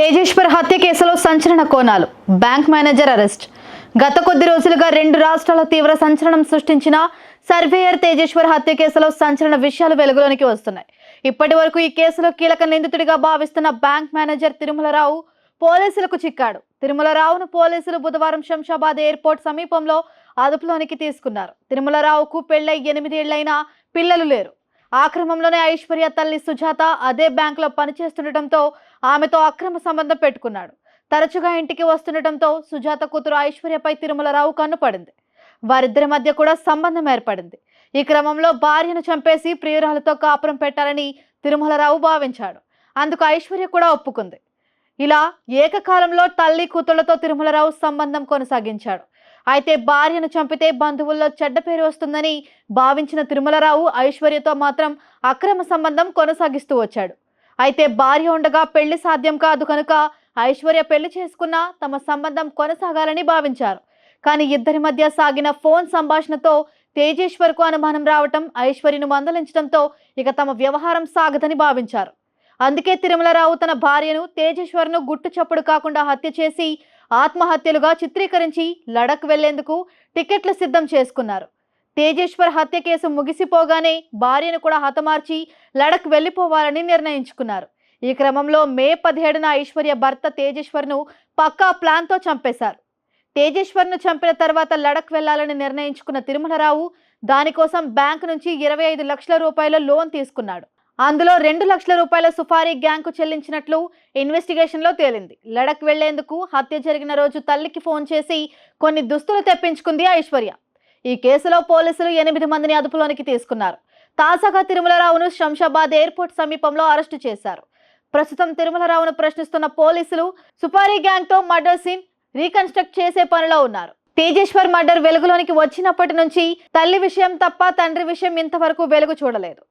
తేజేశ్వర్ హత్య కేసులో సంచలన కోణాలు. Bank manager arrest. గత కొద్ది రోజులుగా రెండు రాష్ట్రాల తీవ్ర సంచలనం సృష్టించిన సర్వేయర్ తేజేశ్వర్ హత్య కేసులో సంచలన విషయాలు వెలుగులోనికి వస్తున్నాయి. ఇప్పటి వరకు ఈ కేసులో కీలక నిందితుడిగా భావిస్తున్న బ్యాంక్ మేనేజర్ తిరుమలరావు పోలీసులకు చిక్కాడు. తిరుమలరావును పోలీసులు బుధవారం శంషాబాద్ ఎయిర్పోర్ట్ సమీపంలో అదుపులోనికి తీసుకున్నారు. తిరుమలరావుకు పెళ్ళై ఎనిమిదేళ్ళైనా పిల్లలు లేరు. ఆ క్రమంలోనే ఐశ్వర్య తల్లి సుజాత అదే బ్యాంకులో పనిచేస్తుండటంతో ఆమెతో అక్రమ సంబంధం పెట్టుకున్నాడు. తరచుగా ఇంటికి వస్తుండటంతో సుజాత కూతురు ఐశ్వర్యపై తిరుమలరావు కన్నుపడింది. వారిద్దరి మధ్య కూడా సంబంధం ఏర్పడింది. ఈ క్రమంలో భార్యను చంపేసి ప్రియురాలతో కాపురం పెట్టాలని తిరుమలరావు భావించాడు. అందుకు ఐశ్వర్య కూడా ఒప్పుకుంది. ఇలా ఏకకాలంలో తల్లి కూతుళ్ళతో తిరుమలరావు సంబంధం కొనసాగించాడు. అయితే భార్యను చంపితే బంధువుల్లో చెడ్డ పేరు వస్తుందని భావించిన తిరుమలరావు ఐశ్వర్యతో మాత్రం అక్రమ సంబంధం కొనసాగిస్తూ వచ్చాడు. అయితే భార్య ఉండగా పెళ్ళి సాధ్యం కాదు కనుక ఐశ్వర్య పెళ్ళి చేసుకున్నా తమ సంబంధం కొనసాగాలని భావించారు. కానీ ఇద్దరి మధ్య సాగిన ఫోన్ సంభాషణతో తేజేశ్వర్కు అనుమానం రావటం ఐశ్వర్యను మందలించడంతో ఇక తమ వ్యవహారం సాగదని భావించారు. అందుకే తిరుమలరావు తన భార్యను తేజేశ్వర్ను గుట్టు చప్పుడు కాకుండా హత్య చేసి ఆత్మహత్యలుగా చిత్రీకరించి లడక్ వెళ్ళేందుకు టికెట్లు సిద్ధం చేసుకున్నారు. తేజేశ్వర్ హత్య కేసు ముగిసిపోగానే భార్యను కూడా హతమార్చి లడక్ వెళ్ళిపోవాలని నిర్ణయించుకున్నారు. ఈ క్రమంలో మే పదిహేడున ఐశ్వర్య భర్త తేజేశ్వర్ను పక్కా ప్లాన్తో చంపేశారు. తేజేశ్వర్ను చంపిన తర్వాత లడక్ వెళ్ళాలని నిర్ణయించుకున్న తిరుమలరావు దానికోసం బ్యాంకు నుంచి ఇరవై ఐదు లక్షల రూపాయల లోన్ తీసుకున్నాడు. అందులో రెండు లక్షల రూపాయల సుఫారీ గ్యాంగ్కు చెల్లించినట్లు ఇన్వెస్టిగేషన్లో తేలింది. లడక్ వెళ్ళేందుకు హత్య జరిగిన రోజు తల్లికి ఫోన్ చేసి కొన్ని దుస్తులు తెప్పించుకుంది ఐశ్వర్య. ఈ కేసులో పోలీసులు ఎనిమిది మందిని అదుపులోనికి తీసుకున్నారు. తాజాగా తిరుమలరావును శంషాబాద్ ఎయిర్పోర్ట్ సమీపంలో అరెస్టు చేశారు. ప్రస్తుతం తిరుమలరావును ప్రశ్నిస్తున్న పోలీసులు సుపారీ గ్యాంగ్తో మర్డర్ సీన్ రీకన్స్ట్రక్ట్ చేసే పనిలో ఉన్నారు. తేజేశ్వర్ మర్డర్ వెలుగులోనికి వచ్చినప్పటి నుంచి తల్లి విషయం తప్ప తండ్రి విషయం ఇంతవరకు వెలుగు చూడలేదు.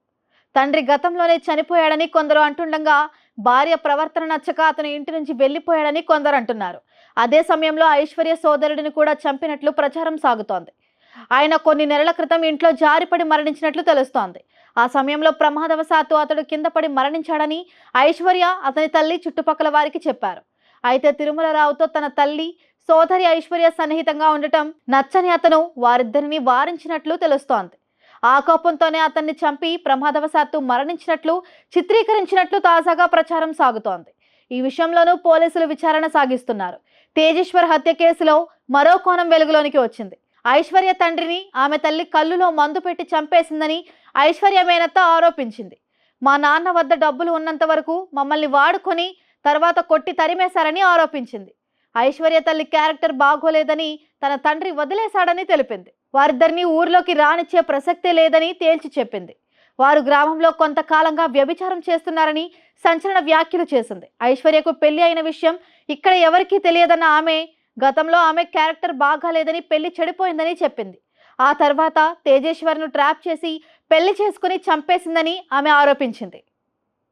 తండ్రి గతంలోనే చనిపోయాడని కొందరు అంటుండగా భార్య ప్రవర్తన నచ్చక అతను ఇంటి నుంచి వెళ్ళిపోయాడని కొందరు అంటున్నారు. అదే సమయంలో ఐశ్వర్య సోదరుడిని కూడా చంపినట్లు ప్రచారం సాగుతోంది. ఆయన కొన్ని నెలల క్రితం ఇంట్లో జారిపడి మరణించినట్లు తెలుస్తోంది. ఆ సమయంలో ప్రమాదవశాత్తు అతడు కింద పడి మరణించాడని ఐశ్వర్య అతని తల్లి చుట్టుపక్కల వారికి చెప్పారు. అయితే తిరుమలరావుతో తన తల్లి సోదరి ఐశ్వర్య సన్నిహితంగా ఉండటం నచ్చని అతను వారిద్దరిని వారించినట్లు తెలుస్తోంది. ఆ కోపంతోనే అతన్ని చంపి ప్రమాదవశాత్తు మరణించినట్లు చిత్రీకరించినట్లు తాజాగా ప్రచారం సాగుతోంది. ఈ విషయంలోనూ పోలీసులు విచారణ సాగిస్తున్నారు. తేజేశ్వర్ హత్య కేసులో మరో కోణం వెలుగులోనికి వచ్చింది. ఐశ్వర్య తండ్రిని ఆమె తల్లి కళ్ళులో మందు పెట్టి చంపేసిందని ఐశ్వర్య మేనత్త ఆరోపించింది. మా నాన్న వద్ద డబ్బులు ఉన్నంత వరకు మమ్మల్ని వాడుకొని తర్వాత కొట్టి తరిమేశారని ఆరోపించింది. ఐశ్వర్య తల్లి క్యారెక్టర్ బాగోలేదని తన తండ్రి వదిలేశాడని తెలిపింది. వారిద్దరిని ఊర్లోకి రానిచ్చే ప్రసక్తే లేదని తేల్చి చెప్పింది. వారు గ్రామంలో కొంతకాలంగా వ్యభిచారం చేస్తున్నారని సంచలన వ్యాఖ్యలు చేసింది. ఐశ్వర్యకు పెళ్ళి అయిన విషయం ఇక్కడ ఎవరికీ తెలియదన్న ఆమె గతంలో ఆమె క్యారెక్టర్ బాగాలేదని పెళ్ళి చెడిపోయిందని చెప్పింది. ఆ తర్వాత తేజేశ్వర్ను ట్రాప్ చేసి పెళ్ళి చేసుకుని చంపేసిందని ఆమె ఆరోపించింది.